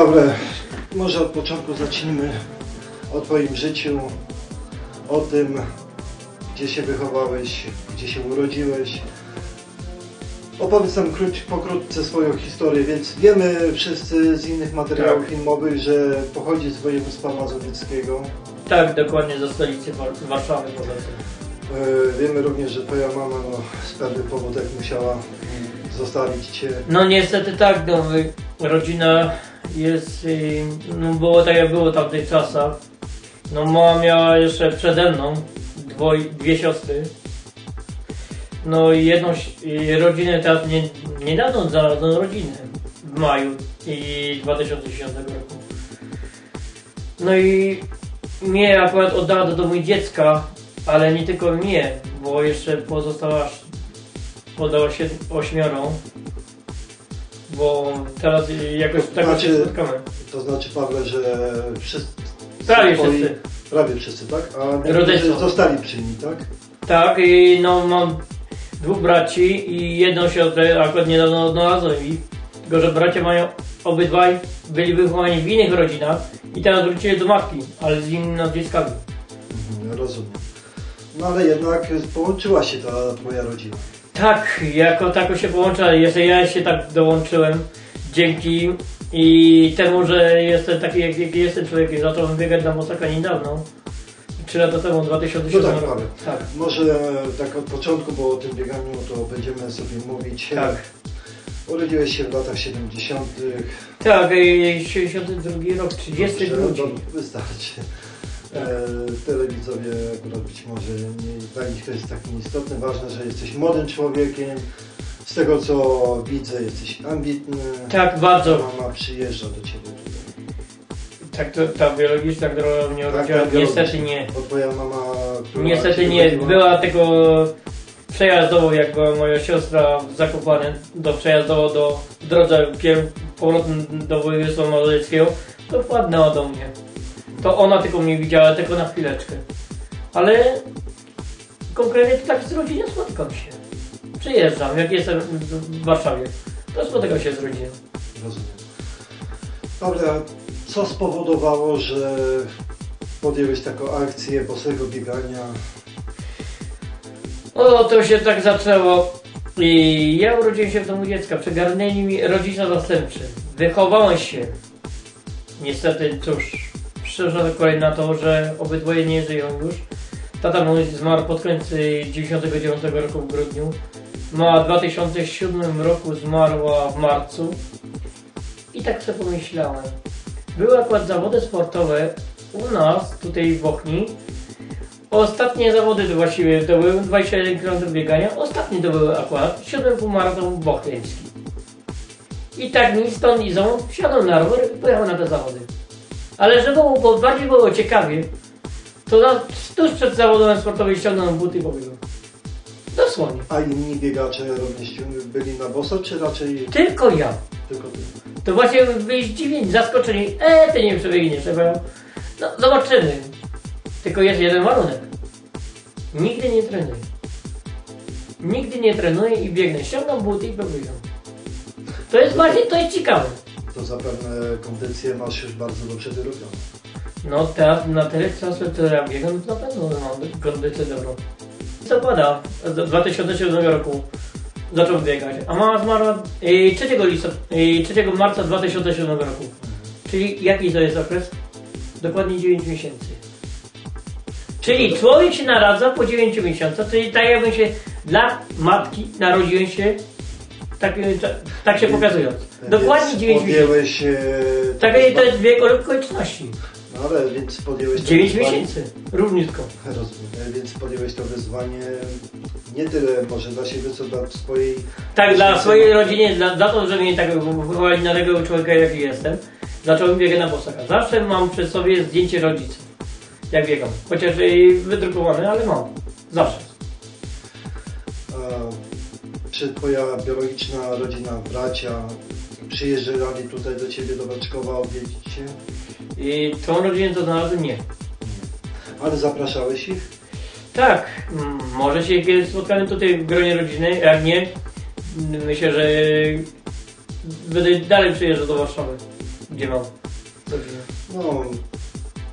Pawle, może od początku zacznijmy o Twoim życiu, o tym, gdzie się wychowałeś, gdzie się urodziłeś. Opowiedz nam króć, pokrótce swoją historię, więc wiemy wszyscy z innych materiałów Tak. filmowych, że pochodzi z województwa mazowieckiego. Tak, dokładnie ze stolicy War- Warszawy poza tym. E, Wiemy również, że Twoja mama no, z pewnych powodów musiała zostawić Cię. No niestety tak, no, rodzina jest, y, no było tak jak było tamtych czasach. No mama miała jeszcze przede mną dwoj, dwie siostry. No i jedną rodzinę teraz nie, niedawno znalazłem rodzinę w maju i 2010 roku. No i mnie akurat oddała do domu dziecka, ale nie tylko mnie, bo jeszcze pozostała podała się ośmiorą, bo teraz jakoś tak Znaczy- się spotkamy. To znaczy, Pawle, że wszyscy. Prawie twoi- wszyscy. Prawie wszyscy, tak? A Rodzeństwo. zostali przy nim, tak? Tak, i no mam dwóch braci i jedną siostrę, akurat niedawno odnalazłem ich, tylko że bracia mają obydwaj byli wychowani w innych rodzinach i teraz wrócili do matki, ale z innymi nazwiskami. Mhm, rozumiem. No ale jednak połączyła się ta Twoja rodzina. Tak, jako tako się połącza, jeszcze ja się tak dołączyłem dzięki i temu, że jestem taki jak, jak jestem człowiekiem, zacząłem biegać na Mosaka niedawno. Trzy lata temu, w 2007 No tak. Tak, Może tak od początku, bo o tym bieganiu to będziemy sobie mówić. tak. Urodziłeś się w latach 70. Tak, i 62 rok, 30 Dobrze, wystarczy. E, telewidzowie akurat być może nie, dla nich to jest tak nieistotne. Ważne, że jesteś młodym człowiekiem. Z tego co widzę, jesteś ambitny. Tak, bardzo. Mama przyjeżdża do ciebie tutaj. Tak, to, ta biologiczna, która mnie Tak, urodziła, tak, niestety nie. Bo twoja mama. która Niestety cię nie. urodziła- Była tylko przejazdowo, jak była moja siostra w do przejazdowo do w drodze pier- powrotem do województwa mazowieckiego, to wpadnęła do mnie. To ona tylko mnie widziała, tylko na chwileczkę. Ale konkretnie to tak z rodziną spotykam się. Przyjeżdżam, jak jestem w Warszawie, to spotykam się z rodziną. Rozumiem. Dobra, co spowodowało, że podjęłeś taką akcję bosego biegania? O, to się tak zaczęło. I ja urodziłem się w domu dziecka. Przegarnęli mi rodzice zastępczy. Wychowałem się. Niestety, cóż, szczerze kolej na to, że obydwoje nie żyją już. Tata mój zmarł pod koniec y, 99 roku w grudniu. Mama w 2007 roku zmarła w marcu. I tak sobie pomyślałem. Były akurat zawody sportowe u nas, tutaj w Bochni. Ostatnie zawody to właściwie to były 21 km biegania. Ostatnie to były akurat 7 półmaraton bochniański. I tak ni stąd ni zą wsiadłem na rower i pojechałem na te zawody. Ale żeby było bo bardziej było ciekawie, to na, tuż przed zawodem sportowym ściągnąłem buty i pobiegłem. Dosłownie. A inni biegacze również byli na boso, czy raczej Tylko ja. tylko ty? To właśnie byli zdziwieni, zaskoczeni. E, ty nie przebiegniesz. Ja powiem, no zobaczymy. Tylko jest jeden warunek. Nigdy nie trenuję. Nigdy nie trenuję i biegnę. Ściągam buty i pobiegam. To jest właśnie, to jest ciekawe. To zapewne kondycję masz już bardzo dobrze wyrobione. No teraz na tyle czasu, co ja biegam, to na pewno mam kondycję dobrą. Listopada z 2007 roku zacząłem biegać, a mama zmarła e, 3, listop, e, 3 marca 2007 roku. Czyli jaki to jest okres? Dokładnie 9 miesięcy. Czyli człowiek się naradza po 9 miesiącach, czyli tak jakbym się dla matki narodziłem się, tak, e, ta- tak się pokazując. Dokładnie Więc 9 miesięcy. podjęłeś, e, Tak to to jest wiek okoliczności. No ale więc podjęłeś to 9 wyzwanie- miesięcy. Równiutko. Rozumiem. E, Więc podjęłeś to wyzwanie nie tyle może dla siebie, co dla swojej... Tak, dla swojej rodziny, dla, za to, że mnie tak wychowali na takiego człowieka, jaki jestem, zacząłem biegać na bosaka. Zawsze mam przy sobie zdjęcie rodziców, jak biegam. Chociaż i wydrukowane, ale mam. Zawsze. Czy twoja biologiczna rodzina, bracia przyjeżdżali tutaj do ciebie do Baczkowa odwiedzić cię? I tą rodzinę to znalazłem nie. Ale zapraszałeś ich? Tak, może się kiedyś spotkamy tutaj w gronie rodziny, jak nie, myślę, że będę dalej przyjeżdżał do Warszawy. gdzie mam rodzinę. No,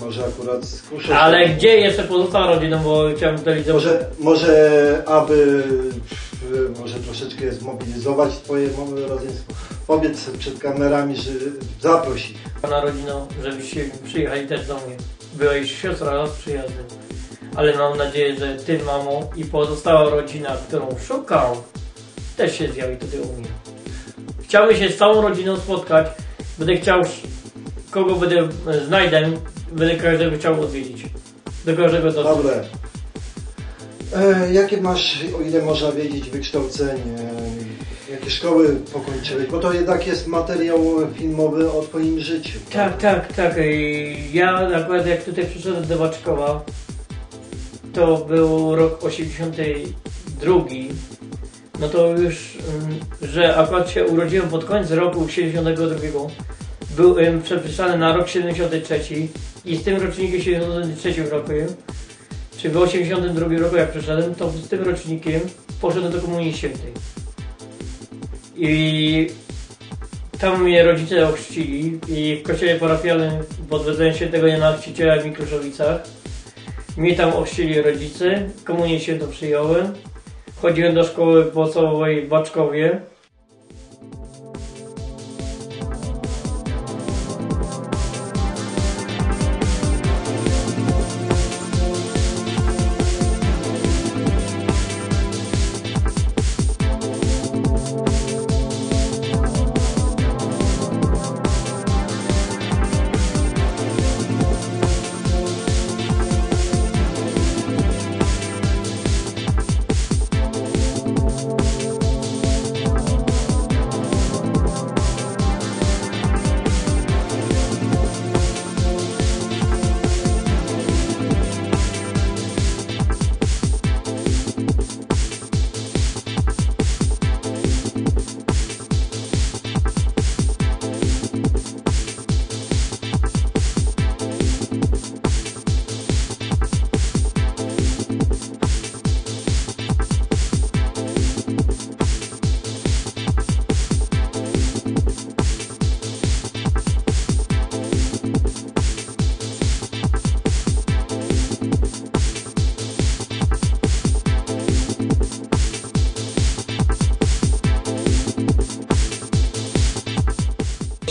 może akurat skuszę. Ale gdzie jeszcze pozostała rodzina, bo chciałem tutaj. Może, może aby może troszeczkę zmobilizować twoje rodzeństwo. Powiedz przed kamerami, że zaproś ich. na rodzinę, żebyście przyjechali też do mnie. Już siostra raz przyjazdem. Ale mam nadzieję, że ty, mamo i pozostała rodzina, którą szukam, też się zjawi tutaj u mnie. Chciałbym się z całą rodziną spotkać. Będę chciał, kogo będę e, znajdę, będę każdego chciał odwiedzić. Do każdego do Dobre. E, jakie masz, o ile można wiedzieć, wykształcenie? Jakie szkoły pokończyłeś? Bo to jednak jest materiał filmowy o twoim życiu. Tak, tak, tak. I Ja akurat jak tutaj przyszedłem do Baczkowa, to był rok 82. No to już, mm, że akurat się urodziłem pod koniec roku 72. Byłem przepisany na rok 73 i z tym rocznikiem 73 roku, czy w 82 roku jak przyszedłem, to z tym rocznikiem poszedłem do Komunii Świętej. I tam mnie rodzice ochrzcili i w kościele parafialnym pod wezwaniem świętego Jana Chrzciciela w Mikruszowicach. Mnie tam ochrzcili rodzice, komunię świętą przyjąłem. Chodziłem do szkoły podstawowej w Baczkowie.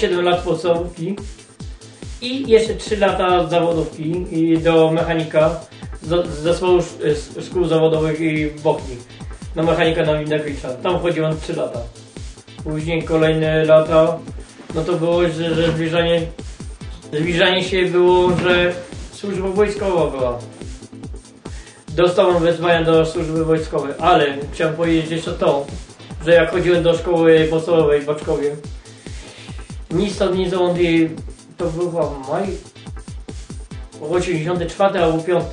Siedem lat podstawówki i jeszcze 3 lata zawodówki do mechanika zespołu szkół zawodowych i Bochni. Na mechanika na Windakwicza. Tam chodziłem 3 lata. Później kolejne lata, no to było, że, że zbliżanie, zbliżanie się było, że służba wojskowa była. Dostałem wezwania do służby wojskowej, ale chciałem powiedzieć jeszcze to, że jak chodziłem do szkoły podstawowej w Baczkowie, nic stąd nie ząd i to był chyba maj? 84 albo 5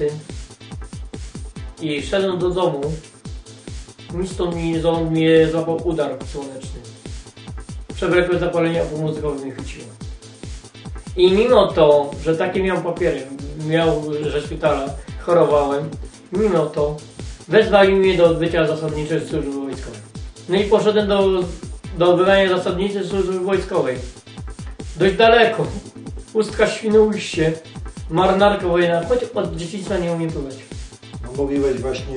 i szedłem do domu. Nic stąd nie ząd mnie złapał udar słoneczny. Przewlekłe zapalenie obu mózgowe mnie chwyciło i mimo to, że takie miałem papiery miał, że szpitala chorowałem mimo to wezwali mnie do odbycia zasadniczej służby wojskowej. No i poszedłem do, do odbywania zasadniczej służby wojskowej dość daleko. Pustka Świnoujście, marynarka wojenna, choć od dzieciństwa nie umiem pływać. No, mówiłeś właśnie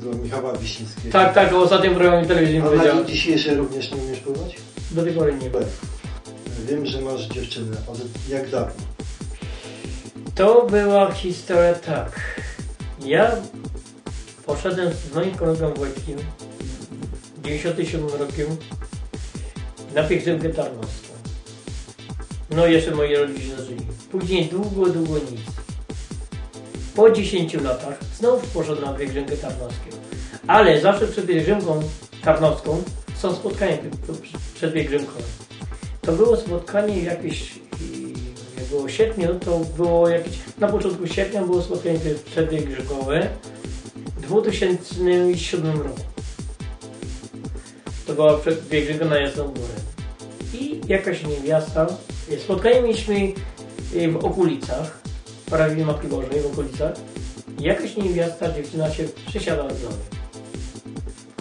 do Michała Wiśniewskiego. Tak, tak, o ostatnim programie telewizyjnym A na powiedziałem. dzień dzisiejszy również nie umiesz pływać? Do tej pory nie. Wiem, że masz dziewczynę. Od jak dawno? To była historia tak. Ja poszedłem z moim kolegą Wojtkiem w 97 rokiem na pielgrzymkę tarnowską. No jeszcze moi rodzice żyli. Później długo, długo nic. Po 10 latach znów poszedłem na pielgrzymkę tarnowską. Ale zawsze przed pielgrzymką tarnowską są spotkania przed pielgrzymką. To było spotkanie jakieś, jak było sierpniu, to było jakieś, na początku sierpnia było spotkanie przedpielgrzymkowe w 2007 roku. To była pielgrzymka na Jasną Górę. I jakaś niewiasta, spotkanie mieliśmy w okolicach, w parafii Matki Bożej w okolicach. Jakaś niewiasta, dziewczyna się przysiadła do mnie.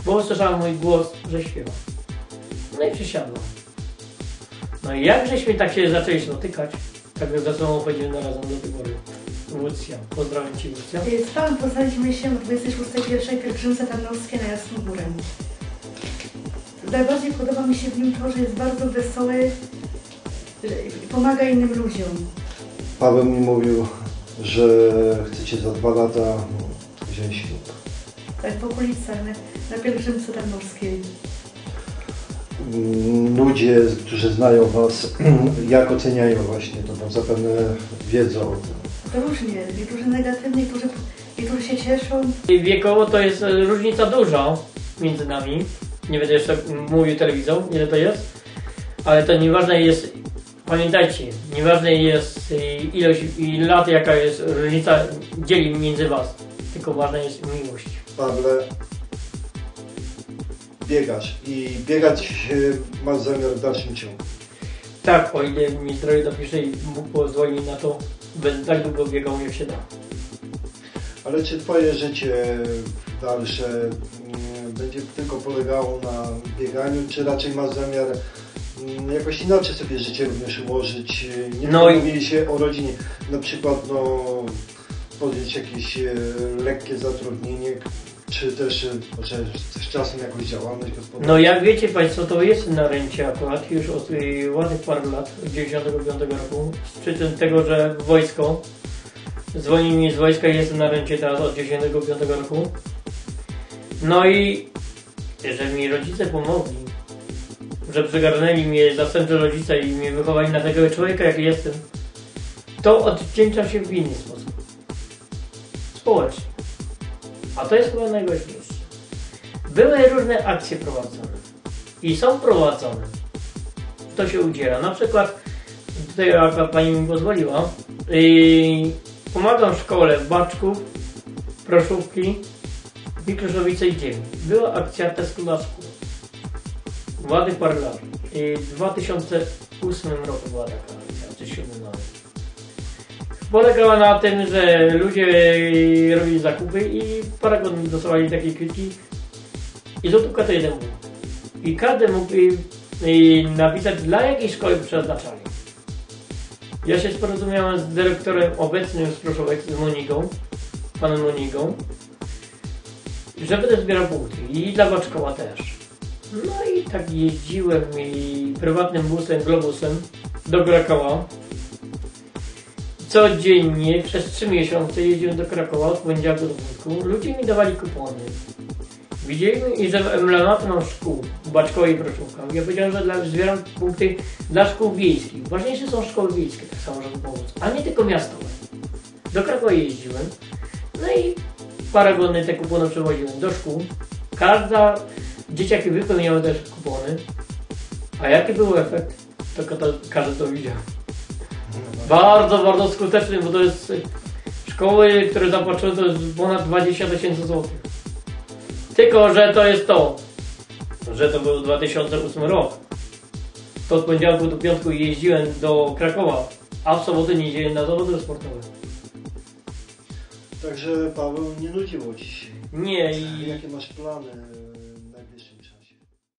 Bo usłyszała mój głos, że śpiewa. No i przysiadła. No i jak żeśmy tak się zaczęli spotykać, tak ze sobą chodzimy razem do tej pory. Łucja, pozdrawiam Cię Łucja. Z Panem poznaliśmy się w 26 pierwszej pielgrzymce tarnowskiej na Jasną Górę. Najbardziej podoba mi się w nim to, że jest bardzo wesoły, pomaga innym ludziom. Paweł mi mówił, że chcecie za dwa lata wziąć ślub. Tak w okolicach, na, na pielgrzymce tarnowskiej. Mm, Ludzie, którzy znają Was, jak oceniają właśnie to, tam zapewne wiedzą o tym. To różnie, niektórzy negatywnie, niektórzy, niektórzy się cieszą. Wiekowo to jest e, różnica duża między nami. Nie będę jeszcze mówił telewizją, ile to jest. Ale to nieważne jest, pamiętajcie, nieważne jest e, ilość i lat, jaka jest różnica dzieli między Was. Tylko ważna jest miłość. Pawle, biegasz i biegać e, masz zamiar w dalszym ciągu. Tak, o ile mi zdrowie dopisze i Bóg pozwoli na to, będę tak długo biegał jak się da. Ale czy Twoje życie dalsze mm, będzie tylko polegało na bieganiu, czy raczej masz zamiar jakoś inaczej sobie życie również ułożyć? Nie No no i- się o rodzinie, na przykład no, podjąć jakieś e, lekkie zatrudnienie, czy też e, może z czasem jakąś działalność gospodarczą? No jak wiecie Państwo, to jest na ręcie akurat już od y, ładnych paru lat, od 95 roku, z przyczyn tego, że wojsko, dzwoni mi z wojska i jestem na ręcie teraz od 95 roku. No i że mi rodzice pomogli, że przygarnęli mnie zastępcze rodzice i mnie wychowali na takiego człowieka, jaki jestem, to odwdzięcza się w inny sposób. Społecznie. A to jest chyba najważniejsze. Były różne akcje prowadzone i są prowadzone. To się udziela. Na przykład, tutaj akurat pani mi pozwoliła, yy, pomagam w szkole w Baczków, Proszówki, Mikroszowice i Ziemi. Była akcja testu na szkół. Ładnych parę lat. I w 2008 roku była taka akcja, czy 7 nawet. Polegała na tym, że ludzie robili zakupy i paragon dostawali takie kwitki i złotówka to jeden punkt. I każdy mógł y, y, napisać dla jakiej szkoły przeznaczali. Ja się porozumiałem z dyrektorem obecnym z Proszówek, z Monigą, panem Monigą, że będę zbierał punkty i dla Baczkowa też. No i tak jeździłem i prywatnym busem, globusem do Krakowa. Codziennie przez trzy miesiące jeździłem do Krakowa od poniedziałku do piątku. Ludzie mi dawali kupony. Widzieliśmy i że w emblematę mam szkół w Baczkowie i. Ja powiedziałem, że dla, zbieram punkty dla szkół wiejskich. Ważniejsze są szkoły wiejskie, tak samo, żeby pomóc, a nie tylko miastowe. Do Krakowa jeździłem. No i paragony te kupony przewoziłem do szkół. Każda, dzieciaki wypełniały też kupony. A jaki był efekt? To każdy to widział. Bardzo, bardzo skuteczny, bo to jest szkoły, które zapłaciły to jest ponad 20 tysięcy złotych. Tylko, że to jest to, że to był 2008 rok. To od poniedziałku do piątku jeździłem do Krakowa, a w soboty niedzielę na zawody sportowe. Także Paweł, nie nudziło Ci się. Nie i jakie masz plany